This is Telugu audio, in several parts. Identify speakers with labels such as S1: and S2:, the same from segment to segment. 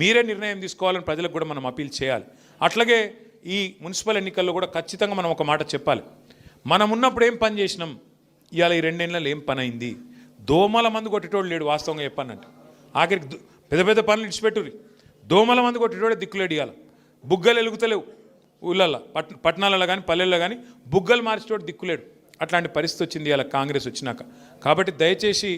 S1: మీరే నిర్ణయం తీసుకోవాలని ప్రజలకు కూడా మనం అపీల్ చేయాలి. అట్లాగే ఈ మున్సిపల్ ఎన్నికల్లో కూడా ఖచ్చితంగా మనం ఒక మాట చెప్పాలి. మనం ఉన్నప్పుడు ఏం పని చేసినాం? ఇవాళ ఈ రెండేళ్ళలో ఏం పని అయింది దోమల మందు కొట్టేటోడు లేడు వాస్తవంగా చెప్పానంటే ఆఖరికి పెద్ద పెద్ద పనులు ఇడిచిపెట్టుర్రి దోమల మందు కొట్టేటోడే దిక్కులేడు ఇవాళ. బుగ్గలు ఎలుగుతలేవు ఊళ్ళల్లో. పట్ పట్టణాలలో కానీ పల్లెల్లో కానీ బుగ్గలు మార్చేటోడు దిక్కులేడు. అట్లాంటి పరిస్థితి వచ్చింది ఇవాళ కాంగ్రెస్ వచ్చినాక. కాబట్టి దయచేసి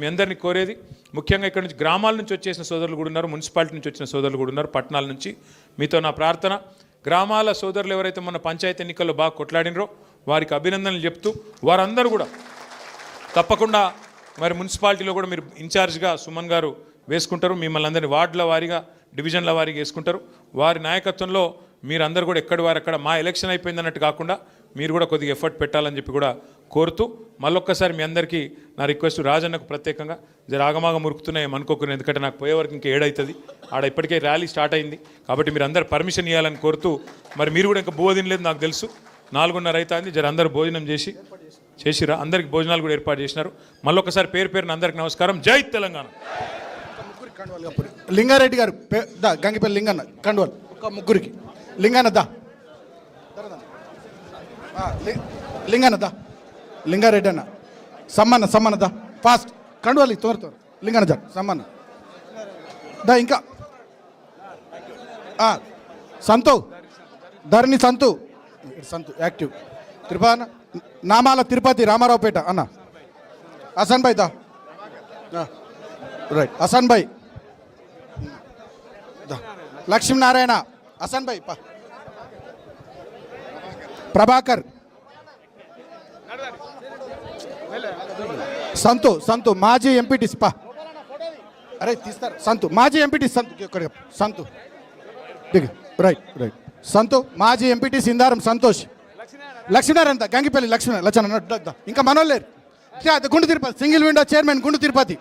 S1: మీ అందరినీ కోరేది ముఖ్యంగా ఇక్కడ నుంచి గ్రామాల నుంచి వచ్చేసిన సోదరులు కూడా ఉన్నారు మున్సిపాలిటీ నుంచి వచ్చిన సోదరులు కూడా ఉన్నారు పట్టణాల నుంచి. మీతో నా ప్రార్థన. గ్రామాల సోదరులు ఎవరైతే మన పంచాయతీ ఎన్నికల్లో బాగా కొట్లాడినరో వారికి అభినందనలు చెప్తూ వారందరూ కూడా తప్పకుండా మరి మున్సిపాలిటీలో కూడా మీరు ఇన్ఛార్జ్గా సుమన్ గారు వేసుకుంటారు. మిమ్మల్ని అందరినీ వార్డుల వారీగా డివిజన్ల వారీగా వేసుకుంటారు. వారి నాయకత్వంలో మీరందరూ కూడా ఎక్కడి వారు అక్కడ మా ఎలక్షన్ అయిపోయింది అన్నట్టు కాకుండా మీరు కూడా కొద్దిగా ఎఫర్ట్ పెట్టాలని చెప్పి కూడా కోరుతూ మళ్ళొక్కసారి మీ అందరికీ నా రిక్వెస్ట్ రాజన్నకు ప్రత్యేకంగా జర ఆగమాగ మురుకుతున్నాయి అనుకోకుండా ఎందుకంటే నాకు పోయే వరకు ఇంకా ఏడవుతుంది ఆడ ఇప్పటికే ర్యాలీ స్టార్ట్ అయింది. కాబట్టి మీరు అందరు పర్మిషన్ ఇవ్వాలని కోరుతూ మరి మీరు కూడా ఇంకా బువ్వ తినలేదు నాకు తెలుసు. నాలుగున్నర అవుతుంది జర అందరూ భోజనం చేసి చేసిరా. అందరికి భోజనాలు కూడా ఏర్పాటు చేసినారు. మళ్ళొకసారి పేరు పేరున అందరికి నమస్కారం. జై తెలంగాణ!
S2: లింగారెడ్డి గారు పే- దా గంగిపల్లి లింగన్న కండువల్ ఒక ముగ్గురికి. లింగన్న దా. లింగన్న దా. లింగారెడ్డి అన్న. సమ్మన్న సమ్మన్న దా. ఫాస్ట్ కండువాలి తోర తోర. లింగన్న జా సమ్మన్న. దా ఇంకా. ఆ, సంతు. ధరణి సంతు. సంతు యాక్టివ్. తిరుపతి నామాల తిరుపతి రామారావుపేట అన్న. హసన్ భాయ్ దా. రైట్ హసన్ భాయ్. లక్ష్మీనారాయణ. హసన్ భాయ్ పా. ప్రభాకర్. సంతు సంతు మాజీ ఎంపీటీ పా. అరే తీస్తారు. సంతు మాజీ ఎంపీటీ సంతు సంతు. దిగు. Right right. సంతు మాజీ ఎంపీటీ సిందారం సంతోష్. లక్ష్మీనారాయణ గంగిపల్లి లక్ష్మీ లచ్చన ఇంకా మనోళ్ళు లేరు. గుండు తిరుపతి సింగిల్ విండో చైర్మన్ గుండు తిరుపతి.